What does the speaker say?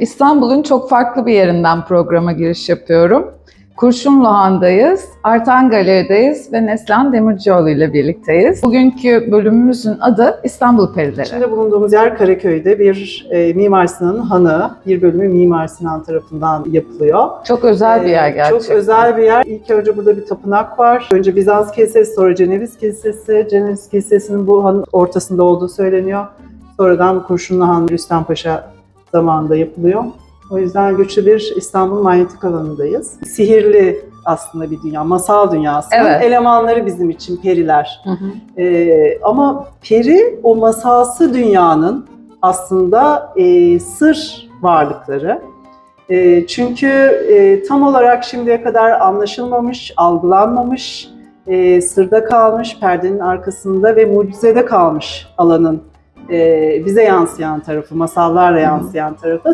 İstanbul'un çok farklı bir yerinden programa giriş yapıyorum. Kurşunlu Han'dayız, Artan Galeri'deyiz ve Neslihan Demircioğlu ile birlikteyiz. Bugünkü bölümümüzün adı İstanbul Perileri. Şimdi bulunduğumuz yer Karaköy'de bir e, Mimar Sinan'ın hanı. Bir bölümü Mimar Sinan tarafından yapılıyor. Çok özel bir yer Ee, gerçekten. Çok özel bir yer. İlk önce burada bir tapınak var. Önce Bizans Kilisesi, sonra Ceneviz Kilisesi. Ceneviz Kilisesi'nin bu hanın ortasında olduğu söyleniyor. Sonradan Kurşunlu Han Rüstem Paşa zamanında yapılıyor. O yüzden güçlü bir İstanbul manyetik alanındayız. Sihirli aslında bir dünya, masal dünyasının Evet. elemanları bizim için periler. Hı hı. Ee, ama peri o masalsı dünyanın aslında e, sır varlıkları. E, çünkü e, tam olarak şimdiye kadar anlaşılmamış, algılanmamış, e, sırda kalmış, perdenin arkasında ve mucizede kalmış alanın e, bize yansıyan tarafı, masallarla yansıyan tarafı.